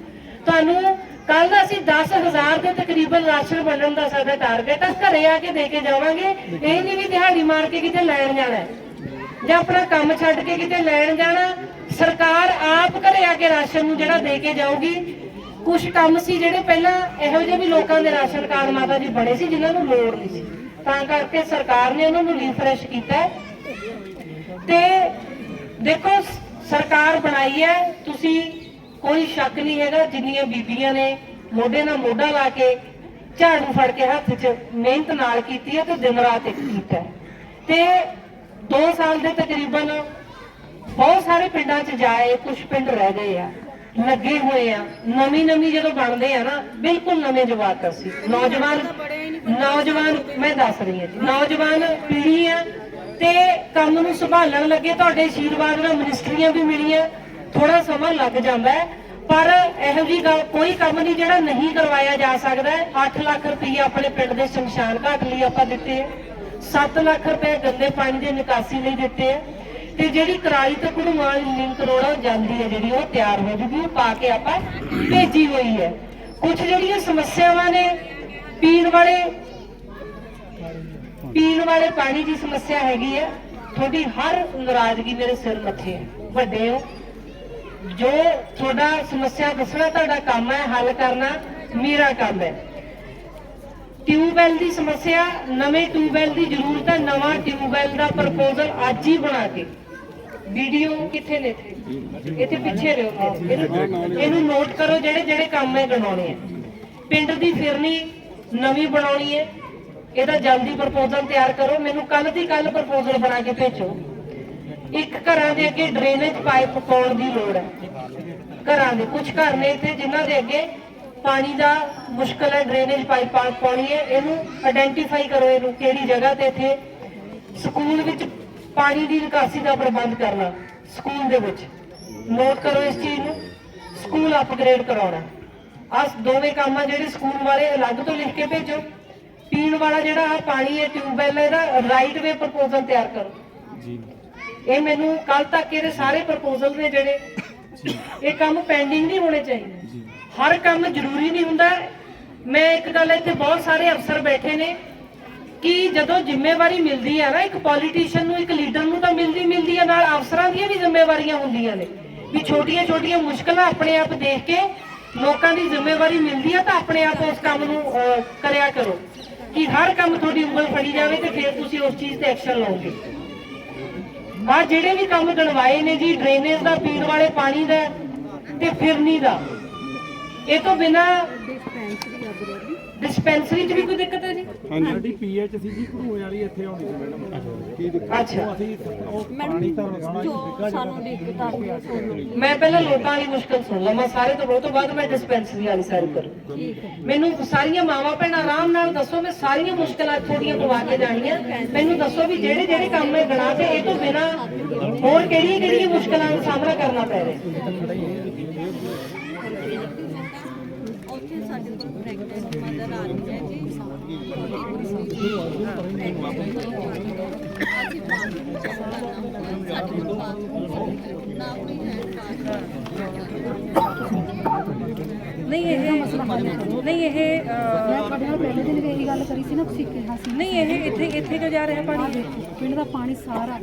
ਤੁਹਾਨੂੰ ਕੱਲ ਦਾ ਅਸੀਂ 10000 ਦੇ ਤਕਰੀਬਨ ਰਾਸ਼ਨ ਵੰਡਣ ਦਾ ਸਾਡਾ ਟਾਰਗੇਟ ਹੈ ਘਰੇ ਆ ਕੇ ਦੇ ਕੇ ਜਾਵਾਂਗੇ। ਇਹ ਨਹੀਂ ਵੀ ਦਿਹਾੜੀ ਮਾਰ ਕੇ ਕਿਤੇ ਲੈਣ ਜਾਣਾ ਜਾਂ ਆਪਣਾ ਕੰਮ ਛੱਡ ਕੇ ਕਿਤੇ ਲੈਣ ਜਾਣਾ। ਸਰਕਾਰ ਆਪ ਘਰੇ ਆ ਕੇ ਰਾਸ਼ਨ ਨੂੰ ਜਿਹੜਾ ਦੇ ਕੇ ਜਾਊਗੀ। ਕੁਝ ਕੰਮ ਸੀ ਜਿਹੜੇ ਪਹਿਲਾਂ ਇਹੋ ਜਿਹੇ ਵੀ ਲੋਕਾਂ ਦੇ ਰਾਸ਼ਨ ਕਾਰਡ ਮਾਤਾ ਜੀ ਬਣੇ ਸੀ, ਜਿਨ੍ਹਾਂ ਨੂੰ ਲੋੜ ਨਹੀਂ ਸੀ। ਤਾਂ ਕਰਕੇ ਸਰਕਾਰ ਨੇ ਉਹਨਾਂ ਨੂੰ ਰੀਫਰੈਸ਼ ਕੀਤਾ ਤੇ ਦੇਖੋ, ਸਰਕਾਰ ਬਣਾਈ ਹੈ, ਤੁਸੀਂ ਕੋਈ ਸ਼ੱਕ ਨਹੀਂ ਹੈਗਾ, ਜਿੰਨੀਆਂ ਬੀਬੀਆਂ ਨੇ ਮੋਢੇ ਨਾਲ ਮੋਢਾ ਲਾ ਕੇ ਝਾੜੂ ਫੜ ਕੇ ਹੱਥ 'ਚ ਮਿਹਨਤ ਨਾਲ ਕੀਤੀ ਹੈ ਤੇ ਦਿਨ ਰਾਤ ਇੱਕ ਕੀਤਾ ਤੇ 2 ਸਾਲ ਦੇ ਤਕਰੀਬਨ ਬਹੁਤ ਸਾਰੇ ਪਿੰਡਾਂ 'ਚ ਜਾਏ ਕੁਝ ਪਿੰਡ ਰਹਿ ਗਏ ਆ, ਲੱਗੇ ਹੋਏ ਆ। ਨਵੀਂ ਨਵੀਂ ਜਦੋਂ ਬਣਦੇ ਆ ਨਾ, ਬਿਲਕੁਲ ਨਵੇਂ ਜਵਾਕ ਅਸੀਂ। ਨੌਜਵਾਨ ਨੌਜਵਾਨ, ਮੈਂ ਦੱਸ ਰਹੀ ਹਾਂ ਜੀ, ਨੌਜਵਾਨ ਪੀੜ੍ਹੀ ਆ ਤੇ ਕੰਮ ਨੂੰ ਸੰਭਾਲਣ ਲੱਗੇ, ਤੁਹਾਡੇ ਆਸ਼ੀਰਵਾਦ ਨਾਲ ਮਿਨਿਸਟਰੀਆਂ ਵੀ ਮਿਲੀਆਂ। ਥੋੜਾ ਸਮਾਂ ਲੱਗ ਜਾਂਦਾ ਹੈ, ਪਰ ਇਹੋ ਜੀ ਗੱਲ ਕੋਈ ਕੰਮ ਨਹੀਂ ਜਿਹੜਾ ਨਹੀਂ ਕਰਵਾਇਆ ਜਾ ਸਕਦਾ 8 ਲੱਖ ਰੁਪਏ ਆਪਣੇ ਪਿੰਡ ਦੇ ਸ਼ਮਸ਼ਾਨ ਘਾਟ ਲਈ ਆਪਾਂ ਦਿੱਤੇ ਆ। 7 ਲੱਖ ਰੁਪਏ ਗੰਦੇ ਪਾਣੀ ਦੀ ਨਿਕਾਸੀ ਲਈ ਦਿੱਤੇ ਆ। ਤੇ ਜਿਹੜੀ ਕਰਾਲੀ ਤੇ ਕੁੜਮਾਲ ਲਿੰਕ ਰੋਡ ਜਾਂਦੀ ਹੈ ਜਿਹੜੀ, ਉਹ ਤਿਆਰ ਹੋ ਜੂਗੀ, ਉਹ ਪਾ ਕੇ ਆਪਾਂ ਭੇਜੀ ਹੋਈ ਹੈ। ਕੁਝ ਜਿਹੜੀਆਂ ਸਮੱਸਿਆਵਾਂ ਨੇ, ਪੀਣ ਵਾਲੇ ਪੀਣ ਵਾਲੇ ਪਾਣੀ ਦੀ ਸਮੱਸਿਆ ਹੈਗੀ ਹੈ ਤੁਹਾਡੀ ਹਰ ਨਾਰਾਜ਼ਗੀ ਮੇਰੇ ਸਿਰ ਮੱਥੇ ਹੈ ਵੱਡੇ ਹੋ। ਜੋ ਤੁਹਾਡਾ ਸਮੱਸਿਆ ਦੱਸਣਾ ਤੁਹਾਡਾ ਕੰਮ ਹੈ, ਹੱਲ ਕਰਨਾ ਮੇਰਾ ਕੰਮ ਹੈ। ਟਿਊਬਵੈਲ ਦੀ ਸਮੱਸਿਆ, ਨਵੇਂ ਟਿਊਬਵੈਲ ਦੀ ਜ਼ਰੂਰਤ ਹੈ, ਨਵਾਂ ਟਿਊਬਵੈਲ ਦਾ ਪ੍ਰਪੋਜ਼ਲ ਅੱਜ ਹੀ ਬਣਾ ਕੇ। ਵੀਡੀਓ ਕਿੱਥੇ ਨੇ ਇੱਥੇ? ਪਿੱਛੇ ਰਹੋ ਇਹਨੂੰ ਨੋਟ ਕਰੋ ਜਿਹੜੇ ਜਿਹੜੇ ਕੰਮ ਹੈ ਗਣਾਉਣੇ ਆ। ਪਿੰਡ ਦੀ ਫਿਰਨੀ ਨਵੀਂ ਬਣਾਉਣੀ ਹੈ। ਇਹਦਾ ਜਲਦੀ ਪ੍ਰਪੋਜ਼ਲ ਤਿਆਰ ਕਰੋ। ਮੈਨੂੰ ਕੱਲ ਦੀ ਕੱਲ ਪ੍ਰਪੋਜ਼ਲ ਬਣਾ ਕੇ ਭੇਜੋ। ਇੱਕ ਘਰਾਂ ਦੇ ਅੱਗੇ ਡਰੇਨੇਜ ਪਾਈਪ ਪਾਉਣ ਦੀ ਲੋੜ ਹੈ। ਘਰਾਂ ਦੇ ਕੁਝ ਘਰ ਨੇ ਇੱਥੇ ਜਿਨ੍ਹਾਂ ਦੇ ਅੱਗੇ ਪਾਣੀ ਦਾ ਮੁਸ਼ਕਲ ਹੈ ਡਰੇਨੇਜ ਪਾਈਪ ਪਾਉਣੀ ਹੈ। ਇਹਨੂੰ ਆਇਡੈਂਟੀਫਾਈ ਕਰੋ ਇਹਨੂੰ ਕਿਹੜੀ ਜਗ੍ਹਾ ਤੇ ਇੱਥੇ ਸਕੂਲ ਵਿੱਚ ਪਾਣੀ ਦੀ ਨਿਕਾਸੀ ਦਾ ਪ੍ਰਬੰਧ ਕਰਨਾ, ਸਕੂਲ ਦੇ ਵਿੱਚ। ਨੋਟ ਕਰੋ ਇਸ ਚੀਜ਼ ਨੂੰ, ਸਕੂਲ ਅਪਗ੍ਰੇਡ ਕਰਾਉਣਾ। ਆਹ ਦੋਵੇਂ ਕੰਮ ਆ ਜਿਹੜੇ ਸਕੂਲ ਵਾਲੇ ਅਲੱਗ ਤੋਂ ਲਿਖ ਕੇ ਭੇਜੋ। ਪੀਣ ਵਾਲਾ ਜਿਹੜਾ ਆਹ ਪਾਣੀ ਹੈ ਟਿਊਬਵੈਲ ਇਹਦਾ ਰਾਈਟ ਵੇ ਪ੍ਰਪੋਜ਼ਲ ਤਿਆਰ ਕਰੋ। ਇਹ ਮੈਨੂੰ ਕੱਲ ਤੱਕ ਇਹਦੇ ਸਾਰੇ ਪ੍ਰਪੋਜ਼ਲ ਨੇ ਜਿਹੜੇ ਇਹ ਕੰਮ ਪੈਂਡਿੰਗ ਨਹੀਂ ਹੋਣੇ ਚਾਹੀਦੇ। ਹਰ ਕੰਮ ਜ਼ਰੂਰੀ ਨਹੀਂ ਹੁੰਦਾ। ਮੈਂ ਇੱਕ ਗੱਲ ਇੱਥੇ ਬਹੁਤ ਸਾਰੇ ਅਫਸਰ ਬੈਠੇ ਨੇ ਕਿ ਜਦੋਂ ਜ਼ਿੰਮੇਵਾਰੀ ਮਿਲਦੀ ਹੈ ਨਾ ਇੱਕ ਪੋਲੀਟੀਸ਼ੀਅਨ ਨੂੰ ਇੱਕ ਲੀਡਰ ਨੂੰ ਤਾਂ ਮਿਲਦੀ ਮਿਲਦੀ ਹੈ ਨਾਲ ਅਫਸਰਾਂ ਦੀਆਂ ਵੀ ਜ਼ਿੰਮੇਵਾਰੀਆਂ ਹੁੰਦੀਆਂ ਨੇ। ਵੀ ਛੋਟੀਆਂ ਛੋਟੀਆਂ ਮੁਸ਼ਕਲਾਂ ਆਪਣੇ ਆਪ ਦੇਖ ਕੇ ਲੋਕਾਂ ਦੀ ਜ਼ਿੰਮੇਵਾਰੀ ਮਿਲਦੀ ਹੈ ਤਾਂ ਆਪਣੇ ਆਪ ਉਸ ਕੰਮ ਨੂੰ ਕਰਿਆ ਕਰੋ। ਕਿ ਹਰ ਕੰਮ ਤੁਹਾਡੀ ਉਂਗਲ ਫੜੀ ਜਾਵੇ ਤੇ ਫਿਰ ਤੁਸੀਂ ਉਸ ਚੀਜ਼ ਤੇ ਐਕਸ਼ਨ ਲਓਗੇ। ਆ ਜਿਹੜੇ ਵੀ ਕੰਮ ਗਣਵਾਏ ਨੇ ਜੀ ਡਰੇਨੇਜ ਦਾ, ਪੀਣ ਵਾਲੇ ਪਾਣੀ ਦਾ ਤੇ ਫਿਰਨੀ ਦਾ। ਇਹ ਤੋਂ ਬਿਨਾ ਡਿਸਪੈਂਸਰੀ 'ਚ ਵੀ ਕੋਈ ਦਿੱਕਤ ਹੈ ਜੀ? ਹਾਂਜੀ। ਪੀਐਚ ਸੀ ਜੀ ਘੜੂਏ ਵਾਲੀ ਇੱਥੇ ਆਉਂਦੀ ਸੀ ਮੈਡਮ। ਅੱਛਾ। ਅਸੀਂ ਉਹ ਪਾਣੀ ਤਾਂ ਰੋਣਾ ਜੋ ਸਾਨੂੰ ਦਿੱਕਤ ਆਉਂਦੀ ਹੈ ਸਾਨੂੰ ਮੈਂ ਪਹਿਲਾਂ ਲੋਕਾਂ ਦੀ ਮੁਸ਼ਕਲ ਸੁਣ ਲਵਾਂ ਸਾਰੇ ਤੋਂ ਬਹੁਤ ਤੋਂ ਬਾਅਦ ਮੈਂ ਡਿਸਪੈਂਸਰੀ ਵਾਲੀ ਸਾਰੀ ਕਰੂੰ। ਮੈਨੂੰ ਸਾਰੀਆਂ ਮਾਵਾਂ ਭੈਣਾਂ ਆਰਾਮ ਨਾਲ ਦੱਸੋ ਮੈਂ ਸਾਰੀਆਂ ਮੁਸ਼ਕਲਾਂ ਤੁਹਾਡੀਆਂ ਪਵਾ ਕੇ ਜਾਣੀਆਂ। ਮੈਨੂੰ ਦੱਸੋ ਵੀ ਜਿਹੜੇ ਜਿਹੜੇ ਕੰਮ ਮੈਂ ਗਣਾ ਤੇ ਇਹ ਤੋਂ ਬਿਨਾ ਹੋਰ ਕਿਹੜੀਆਂ ਕਿਹੜੀਆਂ ਮੁਸ਼ਕਲਾਂ ਦਾ ਸਾਹਮਣਾ ਕਰਨਾ ਪੈ ਰਿਹਾ ਉੱਥੇ ਸਾਡੇ ਕੋਲ ਪ੍ਰੈਗਨੈਂਟ ਮਦਰ ਆ ਰਹੀ ਹੈ ਜੀ ਅਸੀਂ ਬਾਥਰੂਮ ਚੈੱਕ ਕਰਨਾ ਹੁੰਦਾ ਸਾਡੇ ਕੋਲ ਬਾਥਰੂਮ ਨਾ ਕੋਈ ਹੈਂਡ ਨਹੀਂ ਇਹ ਨਹੀਂ ਇਹ ਮੈਂ ਤੁਹਾਡੇ ਨਾਲ ਪਹਿਲੇ ਦਿਨ ਵੀ ਇਹੀ ਗੱਲ ਕਰੀ ਸੀ ਨਾ ਤੁਸੀਂ ਕਿਹਾ ਸੀ। ਨਹੀਂ ਇਹ ਇੱਥੇ ਇੱਥੇ ਕਿਉਂ ਜਾ ਰਿਹਾ ਪਾਣੀ? ਪਿੰਡ ਦਾ ਪਾਣੀ ਸਾਰਾ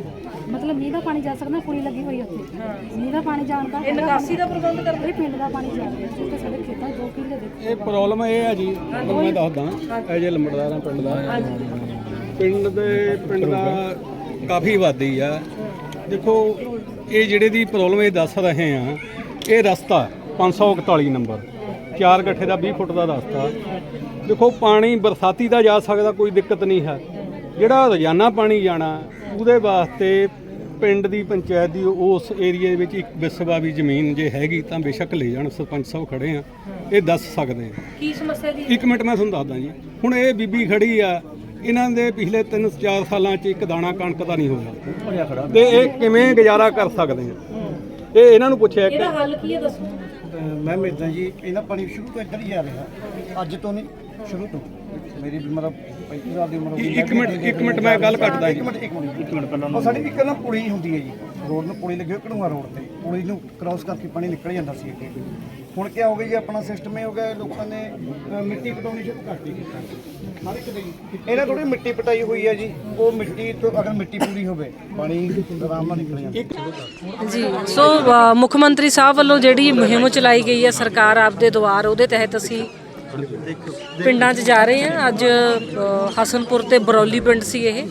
ਮਤਲਬ ਮੀਂਹ ਦਾ ਪਾਣੀ ਜਾ ਸਕਦਾ ਕੁੜੀ ਲੱਗੀ ਹੋਈ ਉੱਥੇ। ਮੀਂਹ ਦਾ ਪਾਣੀ ਜਾਣ ਦਾ ਇਹ ਨਿਕਾਸੀ ਦਾ ਪ੍ਰਬੰਧ ਕਰ ਇਹ ਪਿੰਡ ਦਾ ਪਾਣੀ ਜਾ ਰਿਹਾ ਸੀ ਤੇ ਸਾਡੇ ਖੇਤਾਂ 'ਚ ਦੋ ਕਿੱਲੇ ਦੇਖੋ। ਇਹ ਪ੍ਰੋਬਲਮ ਇਹ ਹੈ ਜੀ ਤੁਹਾਨੂੰ ਮੈਂ ਦੱਸਦਾ ਇਹ ਜੇ ਲੰਬੜਦਾਰਾਂ ਪਿੰਡ ਦਾ। ਪਿੰਡ ਦੇ ਪਿੰਡ ਦਾ ਕਾਫੀ ਆਬਾਦੀ ਆ। ਦੇਖੋ ਇਹ ਜਿਹੜੇ ਦੀ ਪ੍ਰੋਬਲਮ ਇਹ ਦੱਸ ਰਹੇ ਆ ਇਹ ਰਸਤਾ 541 ਨੰਬਰ। ਚਾਰ ਗੱਠੇ ਦਾ 20 ਫੁੱਟ ਦਾ ਰਸਤਾ। ਦੇਖੋ ਪਾਣੀ ਬਰਸਾਤੀ ਦਾ ਜਾ ਸਕਦਾ ਕੋਈ ਦਿੱਕਤ ਨਹੀਂ ਹੈ। ਜਿਹੜਾ ਰੋਜ਼ਾਨਾ ਪਾਣੀ ਜਾਣਾ ਉਹਦੇ ਵਾਸਤੇ ਪਿੰਡ ਦੀ ਪੰਚਾਇਤ ਦੀ ਉਸ ਏਰੀਏ ਵਿੱਚ ਇੱਕ ਵਿਸਵਾ ਵੀ ਜ਼ਮੀਨ ਜੇ ਹੈਗੀ ਤਾਂ ਬੇਸ਼ੱਕ ਲੈ ਜਾਣ। ਸਰਪੰਚ ਸਾਹਿਬ ਖੜੇ ਆ ਇਹ ਦੱਸ ਸਕਦੇ ਆ। ਕੀ ਸਮੱਸਿਆ ਦੀ ਇੱਕ ਮਿੰਟ ਮੈਂ ਤੁਹਾਨੂੰ ਦੱਸਦਾ ਜੀ। ਹੁਣ ਇਹ ਬੀਬੀ ਖੜੀ ਆ ਇਹਨਾਂ ਦੇ ਪਿਛਲੇ 3-4 ਸਾਲਾਂ 'ਚ ਇੱਕ ਦਾਣਾ ਕਣਕ ਦਾ ਨਹੀਂ ਹੋਇਆ। ਤੇ ਇਹ ਕਿਵੇਂ ਗੁਜ਼ਾਰਾ ਕਰ ਸਕਦੇ ਆ? ਇਹ ਇਹਨਾਂ ਨੂੰ ਪੁੱਛਿਆ ਕਿ ਇਹਦਾ ਹੱਲ ਕੀ ਹੈ ਦੱਸੋ। ਮੈਮ ਇਦਾਂ ਜੀ ਇਹਨਾਂ ਪਾਣੀ ਸ਼ੁਰੂ ਤੋਂ ਇੱਧਰ ਹੀ ਆ ਰਿਹਾ। ਅੱਜ ਤੋਂ ਨਹੀਂ ਸ਼ੁਰੂ ਤੋਂ। ਮੇਰੀ ਵੀ ਮਤਲਬ 35 ਸਾਲ ਦੀ ਉਮਰ ਹੋ ਗਈ ਇੱਕ ਮਿੰਟ ਇੱਕ ਮਿੰਟ ਮੈਂ ਗੱਲ ਕੱਟਦਾ ਜੀ। ਇੱਕ ਮਿੰਟ ਇੱਕ ਮਿੰਟ। ਇੱਕ ਮਿੰਟ ਪਹਿਲਾਂ ਉਹ ਸਾਡੀ ਇੱਕ ਨਾ ਪੁਲੀ ਹੁੰਦੀ ਹੈ ਜੀ। ਰੋਡ ਨੂੰ ਪੁਲੀ ਲੱਗੀ ਹੋਈ ਕਢੂਆ ਰੋਡ ਤੇ। ਪੁਲੀ ਨੂੰ ਕ੍ਰਾਸ ਕਰਕੇ ਪਾਣੀ ਨਿਕਲ ਜਾਂਦਾ ਸੀ ਅੱਗੇ। ਹੁਣ ਕੀ ਹੋ ਗਿਆ ਜੀ ਆਪਣਾ ਸਿਸਟਮ ਇਹ ਹੋ ਗਿਆ ਲੋਕਾਂ ਨੇ ਮਿੱਟੀ ਪਟਾਉਣੀ ਸ਼ੁਰੂ ਕਰਤੀ। ਇਹਨਾਂ ਥੋੜੀ ਮਿੱਟੀ ਪਟਾਈ ਹੋਈ ਹੈ ਜੀ। ਉਹ ਮਿੱਟੀ ਤੋਂ ਅਗਰ ਮਿੱਟੀ ਪੂਰੀ ਹੋਵੇ, ਪਾਣੀ ਆਰਾਮ ਨਾਲ ਨਿਕਲ ਜਾਂਦਾ। ਜੀ, ਸੋ ਮੁੱਖ ਮੰਤਰੀ ਸਾਹਿਬ ਵੱਲੋਂ ਜਿਹੜੀ ਮੁਹਿੰਮ ਚਲਾਈ ਗਈ ਹੈ, ਸਰਕਾਰ ਆਪਦੇ ਦੁਆਰ, ਉਹਦੇ ਤਹਿਤ ਅਸੀਂ ਪਿੰਡਾਂ 'ਚ ਜਾ ਰਹੇ ਹਾਂ। ਅੱਜ ਹਸਨਪੁਰ ਤੇ ਬਰੌਲੀ ਪਿੰਡ ਸੀ ਇਹ।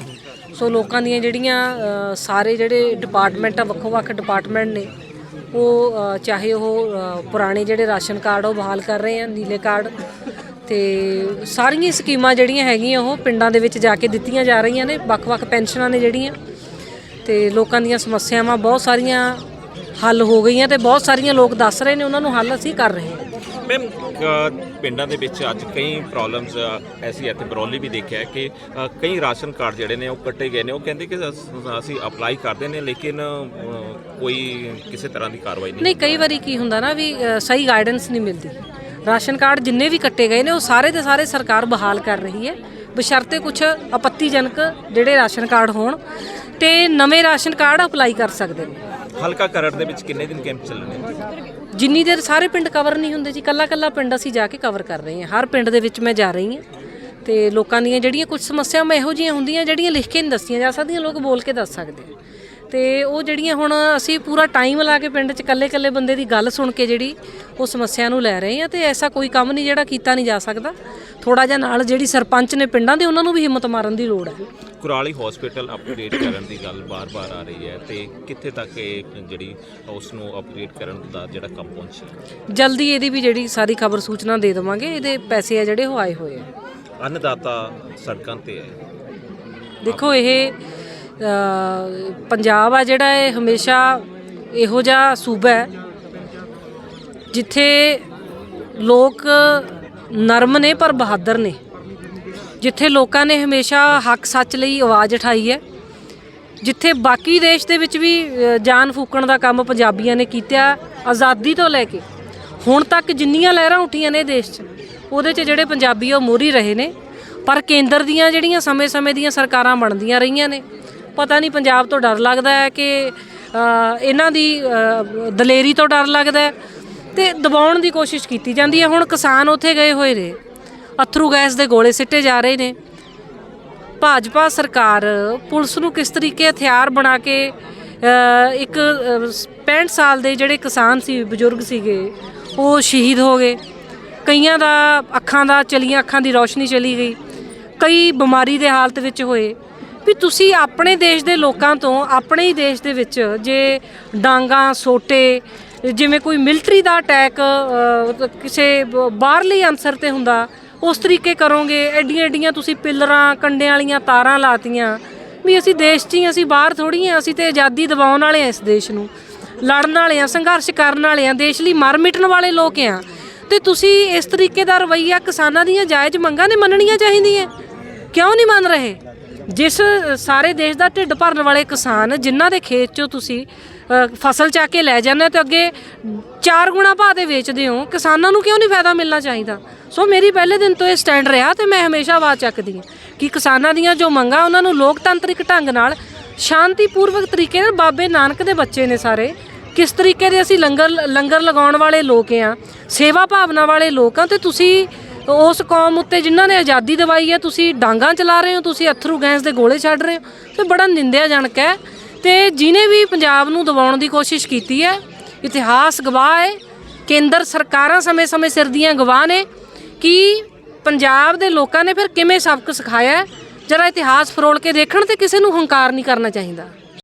ਸੋ ਲੋਕਾਂ ਦੀਆਂ ਜਿਹੜੀਆਂ ਸਾਰੇ ਜਿਹੜੇ ਡਿਪਾਰਟਮੈਂਟ ਆ ਵੱਖੋ-ਵੱਖ ਡਿਪਾਰਟਮੈਂਟ ਨੇ, ਉਹ ਚਾਹੇ ਉਹ ਪੁਰਾਣੇ ਜਿਹੜੇ ਰਾਸ਼ਨ ਕਾਰਡ ਉਹ ਬਹਾਲ ਕਰ ਰਹੇ ਆ, ਨੀਲੇ ਕਾਰਡ। ਤੇ ਸਾਰੀਆਂ ਸਕੀਮਾਂ ਜਿਹੜੀਆਂ ਹੈਗੀਆਂ ਉਹ ਪਿੰਡਾਂ ਦੇ ਵਿੱਚ ਜਾ ਕੇ ਦਿੱਤੀਆਂ ਜਾ ਰਹੀਆਂ ਨੇ ਵੱਖ-ਵੱਖ ਪੈਨਸ਼ਨਾਂ ਨੇ ਜਿਹੜੀਆਂ। ਤੇ ਲੋਕਾਂ ਦੀਆਂ ਸਮੱਸਿਆਵਾਂ ਬਹੁਤ ਸਾਰੀਆਂ ਹੱਲ ਹੋ ਗਈਆਂ ਤੇ ਬਹੁਤ ਸਾਰੀਆਂ ਲੋਕ ਦੱਸ ਰਹੇ ਨੇ ਉਹਨਾਂ ਨੂੰ ਹੱਲ ਅਸੀਂ ਕਰ ਰਹੇ ਹਾਂ। ਮੈਮ ਪਿੰਡਾਂ ਦੇ ਵਿੱਚ ਅੱਜ ਕਈ ਪ੍ਰੋਬਲਮਸ ਐਸੀ ਇੱਥੇ ਬਰੌਲੀ ਵੀ ਦੇਖਿਆ ਹੈ ਕਿ ਕਈ ਰਾਸ਼ਨ ਕਾਰਡ ਜਿਹੜੇ ਨੇ ਉਹ ਕੱਟੇ ਗਏ ਨੇ ਉਹ ਕਹਿੰਦੇ ਕਿ ਅਸ- ਅਪਲਾਈ ਕਰਦੇ ਨੇ ਲੇਕਿਨ ਕੋਈ ਕਿਸੇ ਤਰ੍ਹਾਂ ਦੀ ਕਾਰਵਾਈ ਨਹੀਂ ਨਹੀਂ ਕਈ ਵਾਰੀ ਕੀ ਹੁੰਦਾ ਨਾ ਵੀ ਸਹੀ ਗਾਈਡੈਂਸ ਨਹੀਂ ਮਿਲਦੀ। ਰਾਸ਼ਨ ਕਾਰਡ ਜਿੰਨੇ ਵੀ ਕੱਟੇ ਗਏ ਨੇ ਉਹ ਸਾਰੇ ਦੇ ਸਾਰੇ ਸਰਕਾਰ ਬਹਾਲ ਕਰ ਰਹੀ ਹੈ। ਬਸ਼ਰਤੇ ਕੁਝ ਆਪੱਤੀਜਨਕ ਜਿਹੜੇ ਰਾਸ਼ਨ ਕਾਰਡ ਹੋਣ ਤੇ ਨਵੇਂ ਰਾਸ਼ਨ ਕਾਰਡ ਅਪਲਾਈ ਕਰ ਸਕਦੇ ਨੇ। ਹਲਕਾ ਕਰੜ ਦੇ ਵਿੱਚ ਕਿੰਨੇ ਦਿਨ ਕੈਂਪ ਚੱਲਣੇ ਜਿੰਨੀ ਦੇਰ ਸਾਰੇ ਪਿੰਡ ਕਵਰ ਨਹੀਂ ਹੁੰਦੇ ਜੀ ਕੱਲਾ ਕੱਲਾ ਪਿੰਡ ਅਸੀਂ ਜਾ ਕੇ ਕਵਰ ਕਰ ਰਹੇ ਹਾਂ। ਹਰ ਪਿੰਡ ਦੇ ਵਿੱਚ ਮੈਂ ਜਾ ਰਹੀ ਹਾਂ ਤੇ ਲੋਕਾਂ ਦੀਆਂ ਜਿਹੜੀਆਂ ਕੁਝ ਸਮੱਸਿਆਵਾਂ ਇਹੋ ਜਿਹੀਆਂ ਹੁੰਦੀਆਂ ਜਿਹੜੀਆਂ ਲਿਖ ਕੇ ਨਹੀਂ ਦੱਸੀਆਂ ਜਾ ਸਕਦੀਆਂ ਲੋਕ ਬੋਲ ਕੇ ਦੱਸ ਸਕਦੇ ਆ। ਤੇ ਉਹ ਜਿਹੜੀਆਂ ਹੁਣ ਅਸੀਂ ਪੂਰਾ ਟਾਈਮ ਲਾ ਕੇ ਪਿੰਡ 'ਚ ਕੱਲੇ ਕੱਲੇ ਬੰਦੇ ਦੀ ਗੱਲ ਸੁਣ ਕੇ ਜਿਹੜੀ ਉਹ ਸਮੱਸਿਆ ਨੂੰ ਲੈ ਰਹੇ ਆ ਤੇ ਐਸਾ ਕੋਈ ਕੰਮ ਨਹੀਂ ਜਿਹੜਾ ਕੀਤਾ ਨਹੀਂ ਜਾ ਸਕਦਾ। ਥੋੜਾ ਜਿਹਾ ਨਾਲ ਜਿਹੜੀ ਸਰਪੰਚ ਨੇ ਪਿੰਡਾਂ ਦੇ ਉਹਨਾਂ ਨੂੰ ਵੀ ਹਿੰਮਤ ਮਾਰਨ ਦੀ ਲੋੜ ਹੈ। ਕੁਰਾਲੀ ਹਸਪੀਟਲ ਅਪਗ੍ਰੇਡ ਕਰਨ ਦੀ ਗੱਲ ਬਾਰ-ਬਾਰ ਆ ਰਹੀ ਹੈ ਤੇ ਕਿੱਥੇ ਤੱਕ ਇਹ ਜਿਹੜੀ ਉਸ ਨੂੰ ਅਪਗ੍ਰੇਡ ਕਰਨ ਦਾ ਜਿਹੜਾ ਕੰਮ ਪਹੁੰਚਿਆ? ਜਲਦੀ ਇਹਦੀ ਵੀ ਜਿਹੜੀ ਸਾਰੀ ਖਬਰ ਸੂਚਨਾ ਦੇ ਦੇਵਾਂਗੇ। ਇਹਦੇ ਪੈਸੇ ਆ ਜਿਹੜੇ ਉਹ ਆਏ ਹੋਏ ਆ। ਅੰਨਦਾਤਾ ਸੜਕਾਂ ਤੇ ਹੈ ਦੇਖੋ ਇਹ ਪੰਜਾਬ ਆ ਜਿਹੜਾ ਇਹ ਹਮੇਸ਼ਾ ਇਹੋ ਜਿਹਾ ਸੂਬਾ ਹੈ, ਜਿੱਥੇ ਲੋਕ ਨਰਮ ਨੇ ਪਰ ਬਹਾਦਰ ਨੇ, ਜਿੱਥੇ ਲੋਕਾਂ ਨੇ ਹਮੇਸ਼ਾ ਹੱਕ ਸੱਚ ਲਈ ਆਵਾਜ਼ ਉਠਾਈ ਹੈ, ਜਿੱਥੇ ਬਾਕੀ ਦੇਸ਼ ਦੇ ਵਿੱਚ ਵੀ ਜਾਨ ਫੂਕਣ ਦਾ ਕੰਮ ਪੰਜਾਬੀਆਂ ਨੇ ਕੀਤਾ, ਆਜ਼ਾਦੀ ਤੋਂ ਲੈ ਕੇ, ਹੁਣ ਤੱਕ ਜਿੰਨੀਆਂ ਲਹਿਰਾਂ ਉੱਠੀਆਂ ਨੇ ਦੇਸ਼ 'ਚ, ਉਹਦੇ 'ਚ ਜਿਹੜੇ ਪੰਜਾਬੀ ਆ ਉਹ ਮੋਹਰੀ ਰਹੇ ਨੇ, ਪਰ ਕੇਂਦਰ ਦੀਆਂ ਜਿਹੜੀਆਂ ਸਮੇਂ-ਸਮੇਂ ਦੀਆਂ ਸਰਕਾਰਾਂ ਬਣਦੀਆਂ ਰਹੀਆਂ ਨੇ ਪਤਾ ਨਹੀਂ ਪੰਜਾਬ ਤੋਂ ਡਰ ਲੱਗਦਾ ਹੈ ਕਿ ਇਹਨਾਂ ਦੀ ਦਲੇਰੀ ਤੋਂ ਡਰ ਲੱਗਦਾ ਹੈ। ਤੇ ਦਬਾਉਣ ਦੀ ਕੋਸ਼ਿਸ਼ ਕੀਤੀ ਜਾਂਦੀ ਹੈ। ਹੁਣ ਕਿਸਾਨ ਉੱਥੇ ਗਏ ਹੋਏ ਨੇ। ਅਥਰੂ ਗੈਸ ਦੇ ਗੋਲੇ ਸਿੱਟੇ ਜਾ ਰਹੇ ਨੇ। ਭਾਜਪਾ ਸਰਕਾਰ ਪੁਲਿਸ ਨੂੰ ਕਿਸ ਤਰੀਕੇ ਹਥਿਆਰ ਬਣਾ ਕੇ ਇੱਕ ਅ, 65 ਸਾਲ ਦੇ ਜਿਹੜੇ ਕਿਸਾਨ ਸੀ ਬਜ਼ੁਰਗ ਸੀਗੇ ਉਹ ਸ਼ਹੀਦ ਹੋ ਗਏ। ਕਈਆਂ ਦਾ ਅੱਖਾਂ ਦਾ ਚਲੀਆਂ ਅੱਖਾਂ ਦੀ ਰੌਸ਼ਨੀ ਚਲੀ ਗਈ। ਕਈ ਬਿਮਾਰੀ ਦੇ ਹਾਲਤ ਵਿੱਚ ਹੋਏ। ਵੀ ਤੁਸੀਂ ਆਪਣੇ ਦੇਸ਼ ਦੇ ਲੋਕਾਂ ਤੋਂ ਆਪਣੇ ਹੀ ਦੇਸ਼ ਦੇ ਵਿੱਚ ਜੇ ਡਾਂਗਾ, ਸੋਟੇ, ਜਿਵੇਂ ਕੋਈ ਮਿਲਟਰੀ ਦਾ ਅਟੈਕ ਕਿਸੇ ਬਾਹਰਲੇ ਬਾਹਰਲੀ ਤੇ ਹੁੰਦਾ, ਉਸ ਤਰੀਕੇ ਕਰੋਗੇ ਐਡੀਆਂ ਐਡੀਆਂ ਤੁਸੀਂ ਪਿੱਲਰਾਂ, ਕੰਡਿਆਂ ਵਾਲੀਆਂ ਤਾਰਾਂ ਲਾਤੀਆਂ, ਵੀ ਅਸੀਂ ਦੇਸ਼ 'ਚ ਹੀ ਅਸੀਂ ਬਾਹਰ ਥੋੜੀ ਆ ਅਸੀਂ ਤੇ ਆਜ਼ਾਦੀ ਦਿਵਾਉਣ ਵਾਲੇ ਆ ਇਸ ਦੇਸ਼ ਨੂੰ, ਲੜਨ ਵਾਲੇ ਆ ਸੰਘਰਸ਼ ਕਰਨ ਵਾਲੇ ਆ ਦੇਸ਼ ਲਈ ਮਰ ਮਿਟਣ ਵਾਲੇ ਲੋਕ ਆ ਤੇ ਤੁਸੀਂ ਇਸ ਤਰੀਕੇ ਦਾ ਰਵੱਈਆ ਕਿਸਾਨਾਂ ਦੀਆਂ ਜਾਇਜ਼ ਮੰਗਾਂ ਨੇ ਮੰਨਣੀਆਂ ਚਾਹੀਦੀਆਂ। ਕਿਉਂ ਨਹੀਂ ਮੰਨ ਰਹੇ? ਜਿਸ ਸਾਰੇ ਦੇਸ਼ ਦਾ ਢਿੱਡ ਭਰਨ ਵਾਲੇ ਕਿਸਾਨ ਜਿਨ੍ਹਾਂ ਦੇ ਖੇਤ 'ਚੋਂ ਤੁਸੀਂ ਫਸਲ ਚੱਕ ਕੇ ਲੈ ਜਾਂਦੇ ਹੋ ਤੇ ਅੱਗੇ ਚਾਰ ਗੁਣਾ ਭਾਅ ਦੇ ਵੇਚਦੇ ਹੋ, ਕਿਸਾਨਾਂ ਨੂੰ ਕਿਉਂ ਨਹੀਂ ਫਾਇਦਾ ਮਿਲਣਾ ਚਾਹੀਦਾ? ਸੋ ਮੇਰੀ ਪਹਿਲੇ ਦਿਨ ਤੋਂ ਇਹ ਸਟੈਂਡ ਰਿਹਾ ਤੇ ਮੈਂ ਹਮੇਸ਼ਾ ਆਵਾਜ਼ ਚੱਕਦੀ ਹਾਂ ਕਿ ਕਿਸਾਨਾਂ ਦੀਆਂ ਜੋ ਮੰਗਾਂ, ਉਹਨਾਂ ਨੂੰ ਲੋਕਤੰਤਰਿਕ ਢੰਗ ਨਾਲ ਸ਼ਾਂਤੀਪੂਰਵਕ ਤਰੀਕੇ ਨਾਲ ਬਾਬੇ ਨਾਨਕ ਦੇ ਬੱਚੇ ਨੇ ਸਾਰੇ, ਕਿਸ ਤਰੀਕੇ ਦੇ ਅਸੀਂ ਲੰਗਰ ਲੰਗਰ ਲਗਾਉਣ ਵਾਲੇ ਲੋਕ ਆ ਸੇਵਾ ਭਾਵਨਾ ਵਾਲੇ ਲੋਕ ਆ ਤੇ ਤੁਸੀਂ ਤਾਂ ਉਸ ਕੌਮ ਉੱਤੇ ਜਿਨ੍ਹਾਂ ਨੇ ਆਜ਼ਾਦੀ ਦਿਵਾਈ ਹੈ, ਤੁਸੀਂ ਡਾਂਗਾ ਚਲਾ ਰਹੇ ਹੋ, ਤੁਸੀਂ ਅਥਰੂ ਗੈਸ ਦੇ ਗੋਲੇ ਛੱਡ ਰਹੇ ਹੋ, ਤੇ ਬੜਾ ਨਿੰਦਿਆਜਨਕ ਹੈ। ਤੇ ਜਿਨੇ ਵੀ ਪੰਜਾਬ ਨੂੰ ਦਬਾਉਣ ਦੀ ਕੋਸ਼ਿਸ਼ ਕੀਤੀ ਹੈ, ਇਤਿਹਾਸ ਗਵਾਹ ਹੈ, ਕੇਂਦਰ ਸਰਕਾਰਾਂ ਸਮੇਂ-ਸਮੇਂ ਸਿਰ ਦੀਆਂ ਗਵਾਹ ਨੇ, ਕਿ ਪੰਜਾਬ ਦੇ ਲੋਕਾਂ ਨੇ ਫਿਰ ਕਿਵੇਂ ਸਬਕ ਸਿਖਾਇਆ ਜਰਾ ਇਤਿਹਾਸ ਫਰੋਲ ਕੇ ਦੇਖਣ ਤੇ ਕਿਸੇ ਨੂੰ ਹੰਕਾਰ ਨਹੀਂ ਕਰਨਾ ਚਾਹੀਦਾ।